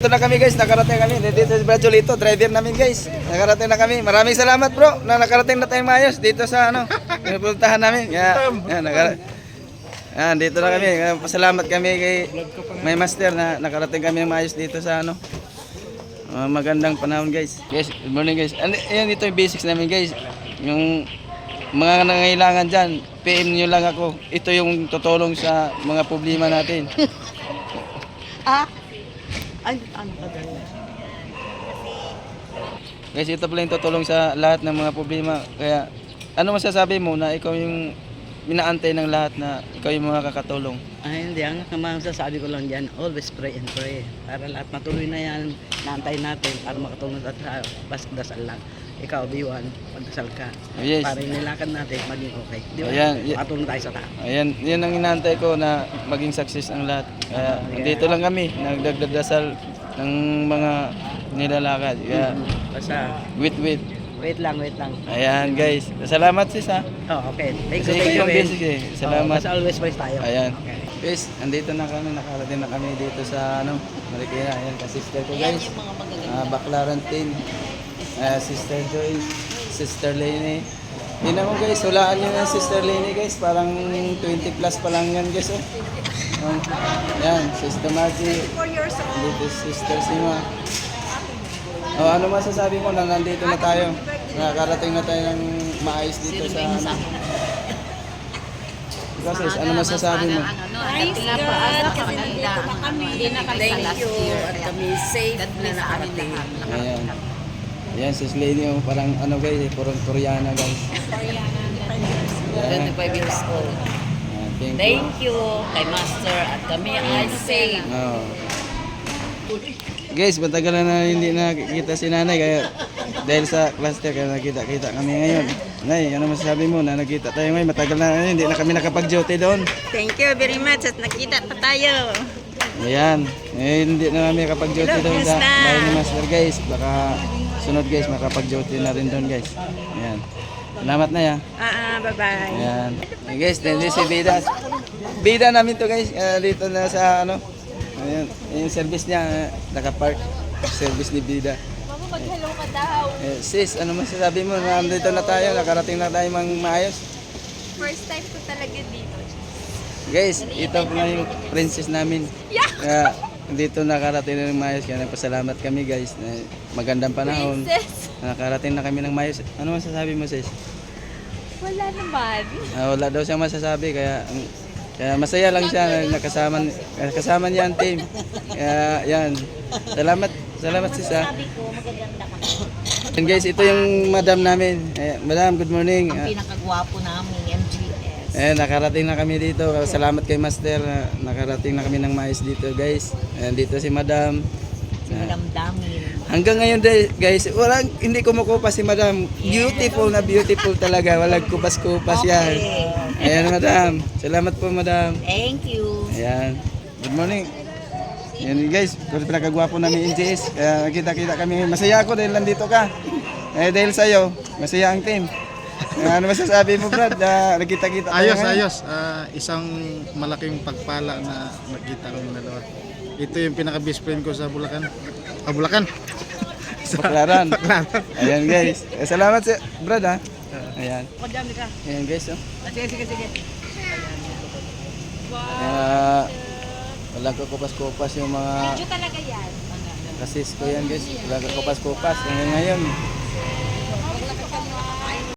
Ito na kami guys, nakarating kami. Dito si Brad Jolito, driver namin guys. Nakarating na kami. Maraming salamat bro na nakarating na tayong maayos dito sa ano, pinupuntahan namin. Kaya, yan, nakara yan, dito na kami. Kaya Pasalamat kami kay May Master na nakarating kami maayos dito sa ano. ah, magandang panahon guys. Guys, good morning guys. Ano, yan ito yung basics namin guys. Yung mga nangailangan dyan, PM nyo lang ako. Ito yung tutulong sa mga problema natin. Ah? Ay, ano ka ganyan? Guys, ito pala yung tutulong sa lahat ng mga problema. Kaya, ano masasabi mo na ikaw yung minaantay ng lahat na ikaw yung mga kakatulong? Ay, hindi. Ang masasabi ko lang dyan, always pray and pray. Para lahat matuloy na yan, naantay natin para makatulong sa basta dasal lang. Ikaw, B1, pagdasal ka. Yes. Para yung nilakad natin maging okay. Di ba? Ayan, y- Makatulong tayo sa tao. Ayan, yan ang inaantay ko na maging success ang lahat. Kaya, dito lang kami, nagdagdasal ng mga nilalakad. Kaya, Basta, wait, wait. wait lang, wait lang. Ayan guys, salamat sis ha. Oh, okay. Thank you, thank you. yung basic eh. Oh, Salamat. basta always praise tayo. Ayan. Okay. Guys, andito na kami, nakarating na kami dito sa ano, Marikina. Ayan, ka-sister ko guys. Ah, Baclaran Tin. Ah, Sister Joyce, Sister Lene. Tingnan mo guys, hulaan nyo na Sister Lene guys. Parang 20 plus pa lang yan guys. Oh. Um, yan, Sister Margie. Dito si Sister Sima. Oh, ano masasabi mo na nandito na tayo? Nakakarating na tayo ng maayos dito sa ano. Ikaw sis, ano masasabi mo? Praise God, kasi nandito na kami. Thank you. At kami safe na nakarating. Ayan. Ayan, sis Lady, oh, parang ano guys, eh, purong Koreana guys. Ayan. 25 years old. Ayan, thank you. Thank you kay Master at kami ay safe. Oh. Guys, matagal na hindi nakikita si nanay kaya dahil sa cluster kaya nakita-kita kami ngayon. Nay, ano masasabi mo na nakita tayo ngayon? Matagal na hindi na kami nakapag-duty doon. Thank you very much at nakita pa tayo. Ayan, eh, hindi na kami nakapag-duty doon sa bahay ni Master guys. Baka sunod guys, makapag-duty na rin doon guys. Ayan. Salamat na ya. Ah, ah, bye-bye. Ayan. Hey guys, nandito si Bida. Bida namin to guys. Ah, dito na sa ano. Ayan. Yung service niya, ah, nakapark. Service ni Bida. Mama, mag-hello ka daw. Eh, sis, ano masasabi mo? Nandito na tayo, nakarating na tayo mang maayos. First time ko talaga dito. Guys, ito na yung princess namin. Kaya, dito nakarating na ng maayos. Kaya nagpasalamat kami guys. Na magandang panahon. Princess. Nakarating na kami ng maayos. Ano masasabi mo sis? Wala naman. Ah, wala daw siyang masasabi kaya kaya masaya lang siya na nakasama kasama niya ang team. Kaya yan. Salamat. Salamat sis ha. And guys, ito yung madam namin. Eh, madam, good morning. Ah, Pinakagwapo namin. Eh, nakarating na kami dito. Salamat kay Master. na Nakarating na kami ng mais dito, guys. Ayan, dito si madam. Si Madam Damin. Hanggang ngayon guys, walang hindi kumukupas si Madam. Beautiful na beautiful talaga. Walang kupas-kupas yan. Ayan Madam. Salamat po Madam. Thank you. Ayan. Good morning. Yan guys, pero pinakagwapo namin NJS. Kaya kita-kita kami. Masaya ako dahil nandito ka. Eh dahil sa'yo, masaya ang team. Kaya ano masasabi mo Brad? Na nagkita-kita tayo Ayos, ngayon. ayos. Ah, isang malaking pagpala na nakita kami dalawa. Ito yung pinaka-best friend ko sa Bulacan. Ah, Bulacan. Baklaran. Ayan guys. Eh, salamat sa Brad ha. Ayan. Pagdami ka. Ayan guys oh. Ah, Sige, sige, sige. Kaya walang kukupas-kupas yung mga Medyo talaga yan. kasis ko yan guys. Walang kukupas-kupas. Hanggang ngayon,